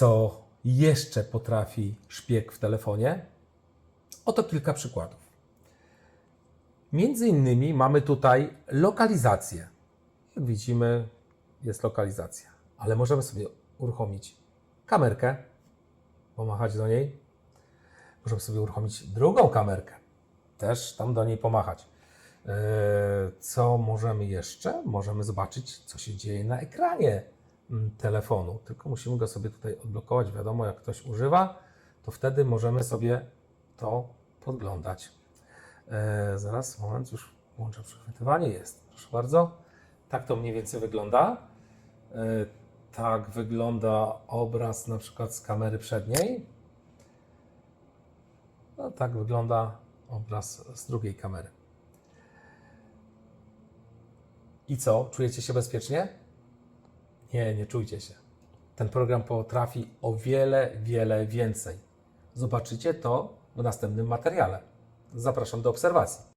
Co jeszcze potrafi szpieg w telefonie? Oto kilka przykładów. Między innymi mamy tutaj lokalizację. Jak widzimy, jest lokalizacja, ale możemy sobie uruchomić kamerkę, pomachać do niej. Możemy sobie uruchomić drugą kamerkę, też tam do niej pomachać. Eee, Co możemy jeszcze? Możemy zobaczyć, co się dzieje na ekranie telefonu. Tylko musimy go sobie tutaj odblokować. Wiadomo, jak ktoś używa, to wtedy możemy sobie to podglądać. Eee, Zaraz, moment, już włączę przechwytywanie. Jest, proszę bardzo. Tak to mniej więcej wygląda. Eee, Tak wygląda obraz na przykład z kamery przedniej. No, tak wygląda obraz z drugiej kamery. I co? Czujecie się bezpiecznie? Nie, nie czujcie się. Ten program potrafi o wiele, wiele więcej. Zobaczycie to w następnym materiale. Zapraszam do obserwacji.